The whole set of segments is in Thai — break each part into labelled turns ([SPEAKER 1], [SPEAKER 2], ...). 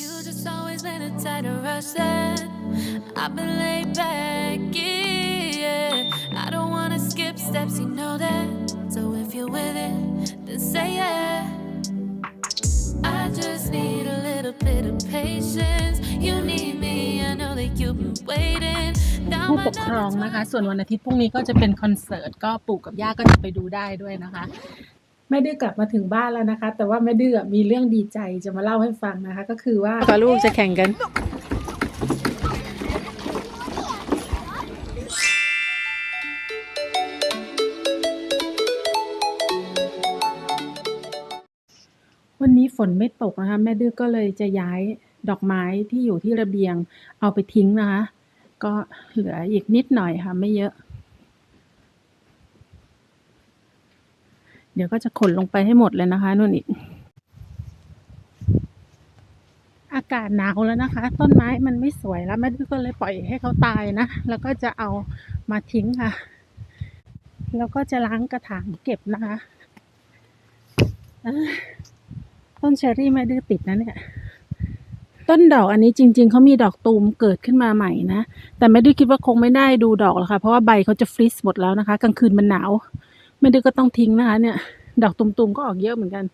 [SPEAKER 1] You just always been a tighter rush that I've been laid back, yeah. I don't wanna skip steps, you know that. So if you're with it, then say yeah. I just need a little bit of patience. You need me, I know that you've been waiting. Now
[SPEAKER 2] ผู้
[SPEAKER 1] my
[SPEAKER 2] ปกครองนะคะ ส่วนวันอาทิตย์พรุ่งนี้ก็จะเป็นคอนเสิร์ต ก็ปู่กับย่าก็จะไปดูได้ด้วยนะคะ แม่ดื้อกลับมาถึงบ้านแล้วนะคะ แต่ว่าแม่ดื้อมีเรื่องดีใจจะมาเล่าให้ฟังนะคะ ก็คือว่ากับลูกจะแข่งกัน วันนี้ฝนไม่ตกนะคะ แม่ดื้อก็เลยจะย้ายดอกไม้ที่อยู่ที่ระเบียงเอาไปทิ้งนะคะ ก็เหลืออีกนิดหน่อยค่ะไม่เยอะ เดี๋ยวก็จะขนลงไปให้หมดเลยนะคะนู่นอีก อากาศหนาวแล้วนะคะ ต้นไม้มันไม่สวยแล้วแม่ดื้อก็เลยปล่อยให้เขาตายนะ แล้วก็จะเอามาทิ้งค่ะ แล้วก็จะล้างกระถางเก็บนะคะต้นเชอรี่แม่ดื้อติดนะเนี่ยต้นดอกอันนี้จริง ๆเขามีดอกตูมเกิดขึ้นมาใหม่นะ แต่ไม่ได้คิดว่าคงไม่ได้ดูดอกหรอกค่ะ เพราะว่าใบเขาจะฟรีซหมดแล้วนะคะ กลางคืนมันหนาว ไม่ได้อก็ต้องทิ้งนะคะ เนี่ย ดอกตุ่มๆก็ออกเยอะเหมือนกัน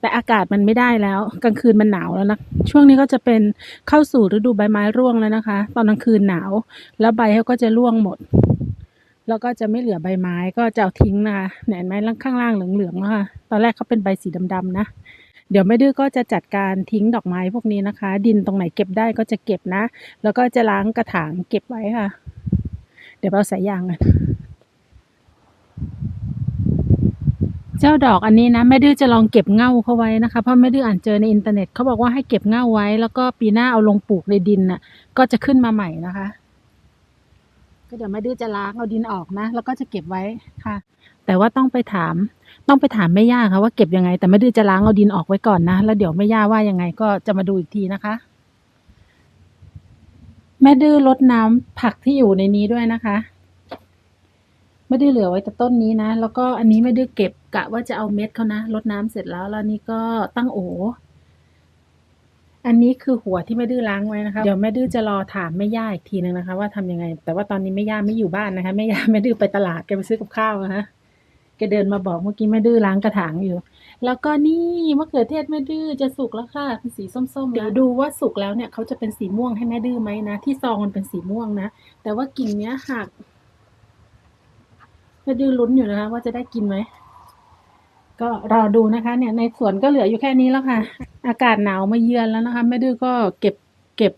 [SPEAKER 2] แต่อากาศมันไม่ได้แล้ว กลางคืนมันหนาวแล้วนะช่วงนี้ก็จะเป็นเข้าสู่ฤดูใบไม้ร่วงแล้วนะคะ ตอนกลางคืนหนาว แล้วใบเขาก็จะร่วงหมด แล้วก็จะไม่เหลือใบไม้ก็จะเอาทิ้งนะคะเนี่ยเห็นไหมข้างล่างเหลืองๆแล้วค่ะตอนแรกเขาเป็นใบสีดำๆนะเดี๋ยวแม่ดื้อก็จะจัดการทิ้งดอกไม้พวกนี้นะคะ ดินตรงไหนเก็บได้ก็จะเก็บนะ แล้วก็จะล้างกระถางเก็บไว้ค่ะ เดี๋ยวเอาสายยางกัน เจ้าดอกอันนี้นะแม่ดื้อจะลองเก็บเง่าเขาไว้นะคะ เพราะแม่ดื้ออ่านเจอในอินเทอร์เน็ตเขาบอกว่าให้เก็บเง่าไว้ แล้วก็ปีหน้าเอาลงปลูกในดินน่ะ ก็จะขึ้นมาใหม่นะคะ ก็เดี๋ยวแม่ดื้อจะล้างเอาดินออกนะ แล้วก็จะเก็บไว้ค่ะ แต่ว่าต้องไปถาม ต้องไปถามแม่ย่าค่ะว่าเก็บยังไง แต่แม่ดื้อจะล้างเอาดินออกไว้ก่อนนะ แล้วเดี๋ยวแม่ย่าว่ายังไงก็จะมาดูอีกทีนะคะ แม่ดื้อรดน้ำผักที่อยู่ในนี้ด้วยนะคะ แม่ได้เหลือไว้แต่ต้นนี้นะ แล้วก็อันนี้แม่ดื้อเก็บกะว่าจะเอาเม็ดเขานะรดน้ำเสร็จแล้วแล้วนี่ก็ตั้งโออันนี้คือหัวที่แม่ดื้อล้างไว้นะคะ เดี๋ยวแม่ดื้อจะรอถามแม่ย่าอีกทีนึงนะคะ ว่าทำยังไง แต่ว่าตอนนี้แม่ย่าไม่อยู่บ้านนะคะแม่ย่าแม่ดื้อไปตลาดแกไปซื้อกับข้าวนะคะแกเดินมาบอกเมื่อกี้แม่ดื้อล้างกระถางอยู่ แล้วก็นี่มะเขือเทศแม่ดื้อจะสุกแล้วค่ะเป็นสีส้มๆเดี๋ยวดูว่าสุกแล้วเนี่ยเขาจะเป็นสีม่วงให้แม่ดื้อไหมนะ ที่ซองมันเป็นสีม่วงนะ แต่ว่ากิ่งเนี้ยหัก แม่ดื้อลุ้นอยู่นะคะว่าจะได้กินไหม ก็รอดูนะคะ เนี่ย ในสวนก็เหลืออยู่แค่นี้แล้วค่ะ อากาศหนาวมาเยือนแล้วนะคะแม่ดื้อก็เก็บเก็บ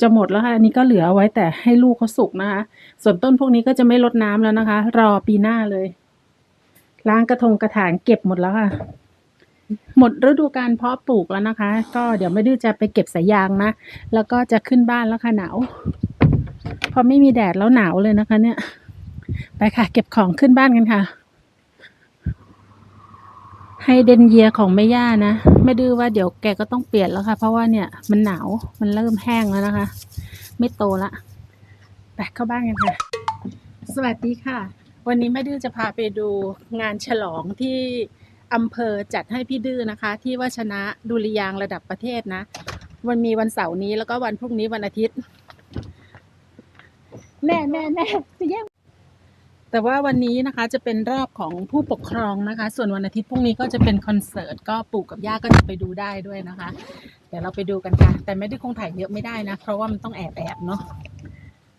[SPEAKER 2] จะหมดแล้วค่ะ อันนี้ก็เหลือไว้แต่ให้ลูกเขาสุกนะคะ ส่วนต้นพวกนี้ก็จะไม่ลดน้ำแล้วนะคะ รอปีหน้าเลย ล้างกระทงกระถางเก็บหมดแล้วค่ะ หมดฤดูการเพาะปลูกแล้วนะคะ ก็เดี๋ยวไม่ดื้อจะไปเก็บสายยางนะ แล้วก็จะขึ้นบ้านแล้วค่ะหนาว พอไม่มีแดดแล้วหนาวเลยนะคะ เนี่ย ไปค่ะ เก็บของขึ้นบ้านกันค่ะ ให้เดนเยียของแม่ย่านะไม่ดื้อว่าเดี๋ยวแกก็ต้องเปลี่ยนแล้วค่ะ เพราะว่าเนี่ยมันหนาวมันเริ่มแห้งแล้วนะคะ ไม่โตละไปเข้าบ้านกันค่ะ สวัสดีค่ะ วันนี้แม่ดื้อจะพาไปดูงานฉลองที่อำเภอจัดให้พี่ดื้อนะคะ ที่ว่าชนะดุริยางระดับประเทศนะมันมีวันเสาร์นี้แล้วก็วันพรุ่งนี้วันอาทิตย์ แน่แน่แน่จะแย่ง แต่ว่าวันนี้นะคะจะเป็นรอบของผู้ปกครองนะคะ ส่วนวันอาทิตย์พรุ่งนี้ก็จะเป็นคอนเสิร์ตก็ปู่กับย่าก็จะไปดูได้ด้วยนะคะ เดี๋ยวเราไปดูกันค่ะ แต่ไม่ได้คงถ่ายเยอะไม่ได้นะ เพราะว่ามันต้องแอบแอบเนาะ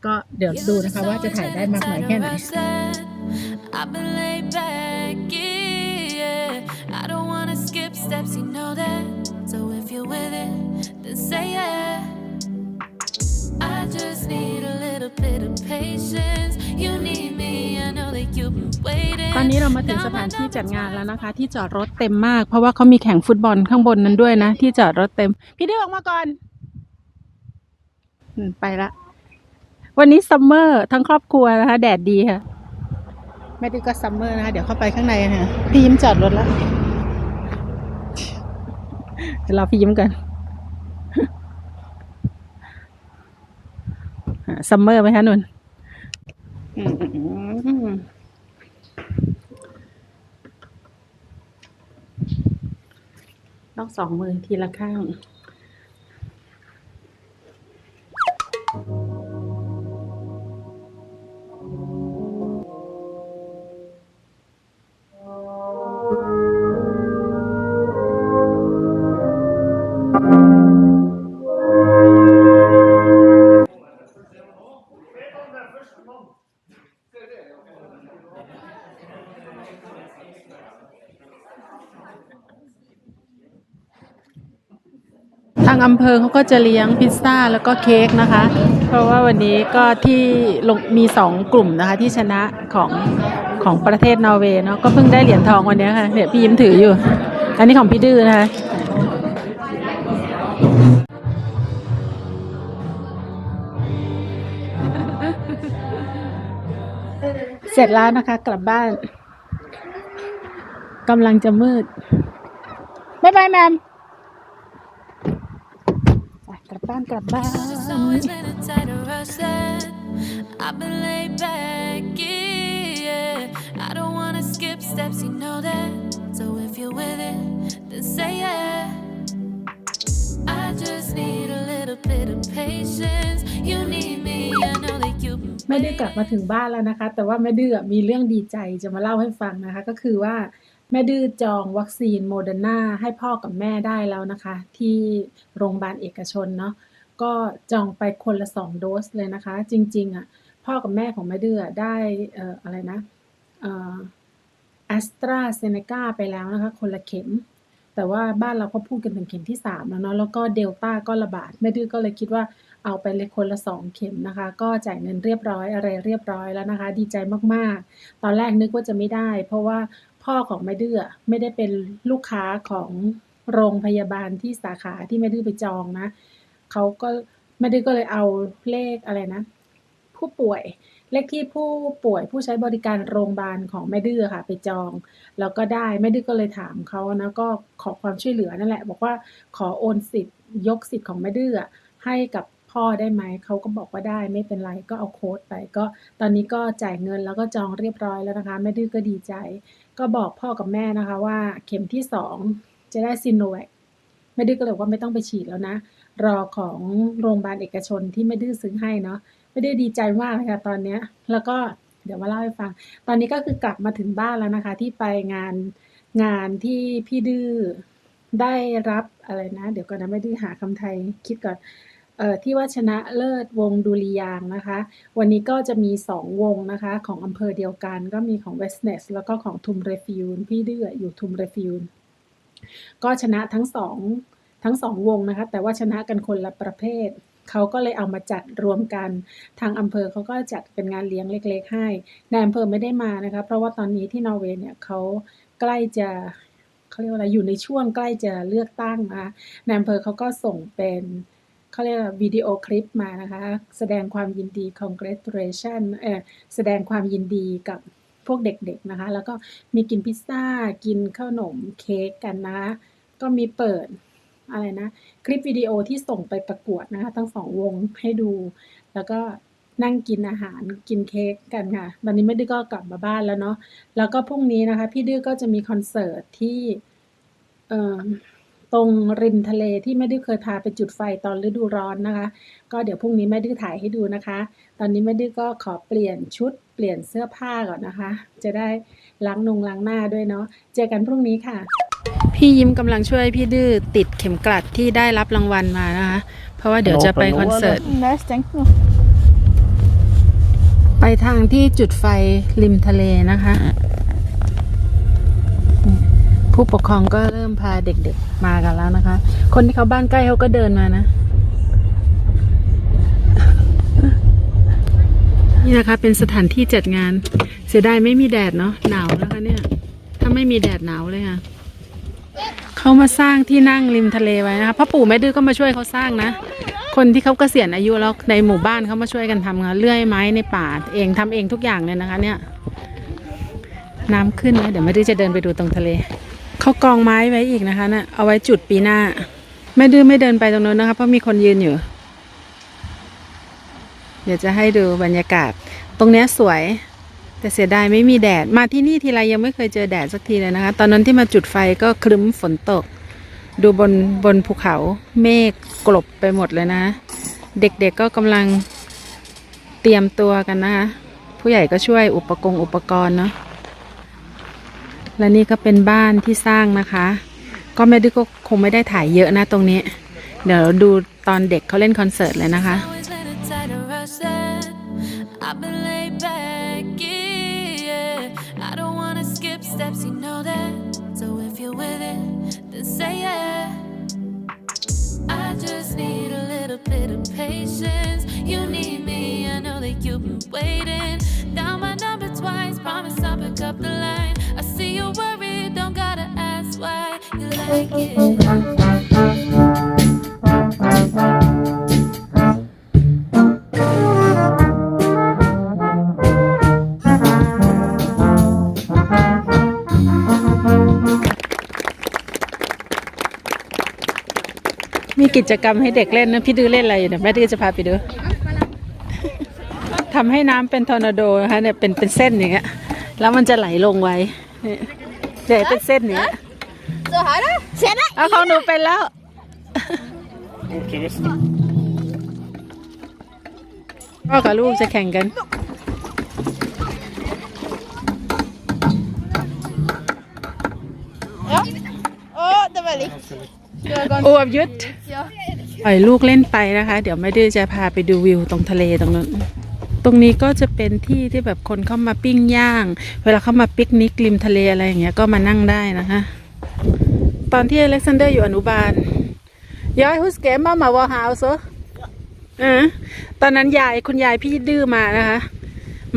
[SPEAKER 2] ก็เดี๋ยวดูนะคะว่าจะถ่ายได้มากน้อยแค่ไหน
[SPEAKER 1] I don't wanna skip steps, you know that. So if you're with it, then say yeah.
[SPEAKER 2] ตอนนี้เรามาถึงสถานที่จัดงานแล้วนะคะ ที่จอดรถเต็มมาก เพราะว่าเขามีแข่งฟุตบอลข้างบนนั้นด้วยนะ ที่จอดรถเต็ม พี่ดื้อออกมาก่อนอืมไปละวันนี้ซัมเมอร์ทั้งครอบครัวนะคะ แดดดีค่ะแม่ดื้อก็ซัมเมอร์นะคะเดี๋ยวเข้าไปข้างในค่ะพี่ยิ้มจอดรถแล้วเดี๋ยวรอพี่ยิ้มกัน ซัมเมอร์ไหมคะนุ่นต้องสองมือทีละข้าง ทางอำเภอเขาก็จะเลี้ยงพิซซ่าแล้วก็เค้กนะคะ เพราะว่าวันนี้ก็ที่ลงมีสองกลุ่มนะคะที่ชนะของของประเทศนอร์เวย์เนาะก็เพิ่งได้เหรียญทองวันนี้ค่ะเนี่ยพี่ยิ้มถืออยู่ อันนี้ของพี่ดื้อนะคะเสร็จแล้วนะคะกลับบ้าน กำลังจะมืดบ๊ายบายแมมไปกลับบ้านกลับบ้าน
[SPEAKER 1] It's always been a tighter rush that I've been laid back, yeah. I don't wanna skip steps, you know that. So if you're with it, then say yeah. I just need a little bit of patience. You need me, I know that you've been
[SPEAKER 2] แม่ดื้อกลับมาถึงบ้านแล้วนะคะ แต่ว่าแม่ดื้อมีเรื่องดีใจจะมาเล่าให้ฟังนะคะ ก็คือว่า แม่ดื้อจองวัคซีนโมเดอร์นาให้พ่อกับแม่ได้แล้วนะคะ ที่โรงพยาบาลเอกชนเนาะก็จองไปคนละสองโดสเลยนะคะ จริงๆอะพ่อกับแม่ของแม่ดื้อได้เอ่ออะไรนะเอ่อแอสตราเซเนกาไปแล้วนะคะ คนละเข็ม แต่ว่าบ้านเราก็พูดกันถึงเข็มที่ 3 แล้วเนาะแล้วก็เดลต้าก็ระบาดแม่ดื้อก็เลยคิดว่าเอาไปเลยคนละ 2 เข็มนะคะ ก็จ่ายเงินเรียบร้อยอะไรเรียบร้อยแล้วนะคะ ดีใจมากๆ ตอนแรกนึกว่าจะไม่ได้ เพราะว่า พ่อของแม่ดื้อไม่ได้เป็นลูกค้าของโรงพยาบาลที่สาขาที่แม่ดื้อไปจองนะเขาก็แม่ดื้อก็เลยเอาเลขอะไรนะ ผู้ป่วยเลขที่ผู้ป่วยผู้ใช้บริการโรงพยาบาลของแม่ดื้อค่ะ ไปจอง แล้วก็ได้แม่ดื้อก็เลยถามเขานะก็ขอความช่วยเหลือนั่นแหละ บอกว่าขอโอนสิทธิ์ยกสิทธิ์ของแม่ดื้อให้กับพ่อได้ไหมเขาก็บอกว่าได้ไม่เป็นไรก็เอาโค้ดไปก็ตอนนี้ก็จ่ายเงินแล้วก็จองเรียบร้อยแล้วนะคะแม่ดื้อก็ดีใจ ก็บอกพ่อกับแม่นะคะว่าเข็มที่สองจะได้ซิโนแวคแม่ดื้อก็เลยว่าไม่ต้องไปฉีดแล้วนะ รอของโรงพยาบาลเอกชนที่แม่ดื้อซื้อให้เนาะไม่ได้ดีใจมากเลยค่ะตอนเนี้ยแล้วก็เดี๋ยวมาเล่าให้ฟัง ตอนนี้ก็คือกลับมาถึงบ้านแล้วนะคะ ที่ไปงานงานที่พี่ดื้อได้รับอะไรนะ เดี๋ยวก่อนนะไม่ดื้อหาคำไทยคิดก่อน ที่ว่าชนะเลิศวงดุริยางนะคะ วันนี้ก็จะมีสองวงนะคะของอำเภอเดียวกันก็มีของเวสเนสแล้วก็ของทุมเรฟิวนพี่เดืออยู่ทุมเรฟิวนก็ชนะทั้งสองทั้งสองวงนะคะ แต่ว่าชนะกันคนละประเภทเขาก็เลยเอามาจัดรวมกัน ทางอำเภอเขาก็จัดเป็นงานเลี้ยงเล็ก ๆ ให้นายอำเภอไม่ได้มานะคะ เพราะว่าตอนนี้ที่นอร์เวย์เนี่ยเขาใกล้จะเขาเรียกว่าอะไรอยู่ในช่วงใกล้จะเลือกตั้งนะคะนายอำเภอเขาก็ส่งเป็น เขาเรียกวิดีโอคลิปมานะคะ แสดงความยินดี congratulation เออแสดงความยินดีกับพวกเด็กๆนะคะ แล้วก็มีกินพิซซ่า กินขนมเค้กกันนะคะก็มีเปิดอะไรนะ คลิปวิดีโอที่ส่งไปประกวดนะคะ ทั้งสองวงให้ดู แล้วก็นั่งกินอาหารกินเค้กกันค่ะ วันนี้ไม่ดื้อก็กลับมาบ้านแล้วเนาะ แล้วก็พรุ่งนี้นะคะ พี่ดื้อก็จะมีคอนเสิร์ตที่ เอ่อ ตรงริมทะเลที่แม่ดื้อเคยพาไปจุดไฟตอนฤดูร้อนนะคะ ก็เดี๋ยวพรุ่งนี้แม่ดื้อถ่ายให้ดูนะคะ ตอนนี้แม่ดื้อก็ขอเปลี่ยนชุดเปลี่ยนเสื้อผ้าก่อนนะคะ จะได้ล้างนงล้างหน้าด้วยเนาะเจอกันพรุ่งนี้ค่ะ พี่ยิ้มกำลังช่วยพี่ดื้อติดเข็มกลัดที่ได้รับรางวัลมานะคะ เพราะว่าเดี๋ยวจะไปคอนเสิร์ต
[SPEAKER 3] Nice, thank you.
[SPEAKER 2] ไปทางที่จุดไฟริมทะเลนะคะ ผู้ปกครองก็เริ่มพาเด็กๆมากันแล้วนะคะ คนที่เขาบ้านใกล้เขาก็เดินมานะ นี่นะคะ เป็นสถานที่จัดงาน เสียดายไม่มีแดดเนาะหนาวนะคะเนี่ย ถ้าไม่มีแดดหนาวเลยค่ะเขามาสร้างที่นั่งริมทะเลไว้นะคะพ่อปู่แม่ดื้อก็มาช่วยเขาสร้างนะคนที่เขาเกษียณอายุแล้วในหมู่บ้านเขามาช่วยกันทำงานเลื่อยไม้ในป่าเองทำเองทุกอย่างเลยนะคะ เนี่ย น้ำขึ้นนะเดี๋ยวไม่ดื้อจะเดินไปดูตรงทะเล เขากองไม้ไว้อีกนะคะนะ่ะเอาไว้จุดปีหน้าแม่ดื้อไม่เดินไปตรงนู้นนะคะเพราะมีคนยืนอยู่ เดี๋ยวจะให้ดูบรรยากาศ ตรงเนี้ยสวย แต่เสียดายไม่มีแดดมาที่นี่ทีไรยังไม่เคยเจอแดดสักทีเลยนะคะ ตอนนั้นที่มาจุดไฟก็ครึ้มฝนตก ดูบนบนภูเขาเมฆกลบไปหมดเลยนะเด็กๆก็กำลังเตรียมตัวกันนะคะผู้ใหญ่ก็ช่วยอุปกรณ์อุปกรณ์เนาะ และนี่ก็เป็นบ้านที่สร้างนะคะ ก็ไม่ได้ก็คงไม่ได้ถ่ายเยอะนะตรงนี้ เดี๋ยวดูตอนเด็กเขาเล่นคอนเสิร์ตเลยนะคะ
[SPEAKER 1] Down my the line.
[SPEAKER 2] มีกิจกรรมให้เด็กเล่นนะ พี่ดื้อเล่นอะไรอยู่เนี่ยแม่ดื้อจะพาไปดูทำให้น้ำเป็นทอร์นาโดนะคะเนี่ยเป็นเป็นเส้นอย่างเงี้ยแล้วมันจะไหลลงไว้เนี่ยเป็นเส้นอย่างเนี้ย เอาของหนูเป็นแล้ว พ่อกับลูกจะแข่งกัน
[SPEAKER 3] Ja. Å, det var likt. Du har gått
[SPEAKER 2] อวบยุทธ
[SPEAKER 3] ja.
[SPEAKER 2] ปล่อยลูกเล่นไปนะคะ เดี๋ยวไม่ได้จะพาไปดูวิวตรงทะเลตรงนั้น ตรงนี้ก็จะเป็นที่ที่แบบคนเข้ามาปิ้งย่าง เวลาเข้ามาปิกนิกริมทะเลอะไรอย่างเงี้ยก็มานั่งได้นะคะ ตอนที่อเล็กซานเดอร์อยู่อนุบาลยายฮุสเกมมามาวอฮาวส์เออตอนนั้นยายคุณยายพี่ดื้อมานะคะ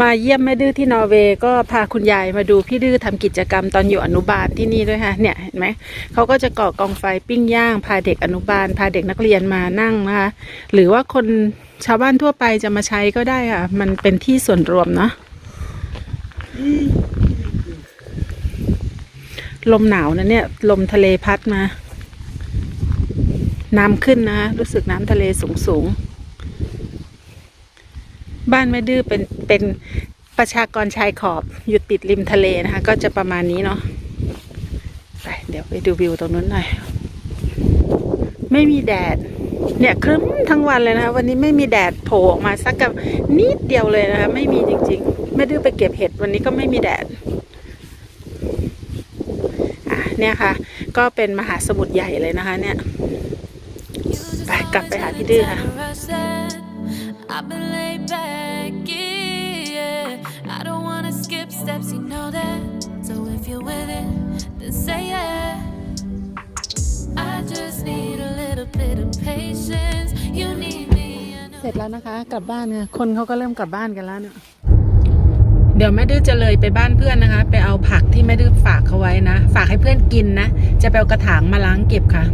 [SPEAKER 2] มาเยี่ยมแม่ดื้อที่นอร์เวย์ก็พาคุณยายมาดูพี่ดื้อทำกิจกรรมตอนอยู่อนุบาลที่นี่ด้วยค่ะเนี่ยเห็นไหมเขาก็จะก่อกองไฟปิ้งย่าง พาเด็กอนุบาล พาเด็กนักเรียนมานั่งนะคะหรือว่าคนชาวบ้านทั่วไปจะมาใช้ก็ได้ค่ะ มันเป็นที่ส่วนรวมเนาะ ลมหนาวนะเนี่ย ลมทะเลพัดมา น้ำขึ้นนะ รู้สึกน้ำทะเลสูงสูงๆบ้านแม่ดื้อเป็นเป็นประชากรชายขอบอยู่ติดริมทะเลนะคะ ก็จะประมาณนี้เนาะไปเดี๋ยวไปดูวิวตรงนู้นหน่อย ไม่มีแดด เนี่ยครึ้มทั้งวันเลยนะคะ วันนี้ไม่มีแดดโผล่ออกมาสักกับนิดเดียวเลยนะคะ ไม่มีจริงๆ ไม่ดื้อไปเก็บเห็ดวันนี้ก็ไม่มีแดด เนี่ยค่ะ ก็เป็นมหาสมุทรใหญ่เลยนะคะ เนี่ยไปกลับไปหาพี่ดื้อค่ะ
[SPEAKER 1] I've been laid back, yeah. I don't wanna skip steps, you know that. So if you're with it, then say yeah. I just need a little bit of patience. You need me. I know
[SPEAKER 2] เสร็จแล้วนะคะ กลับบ้านเนี่ยคนเขาก็เริ่มกลับบ้านกันแล้วเนี่ยเดี๋ยวแม่ดื้อจะเลยไปบ้านเพื่อนนะคะ ไปเอาผักที่แม่ดื้อฝากเขาไว้นะ ฝากให้เพื่อนกินนะ จะไปเอากระถางมาล้างเก็บค่ะ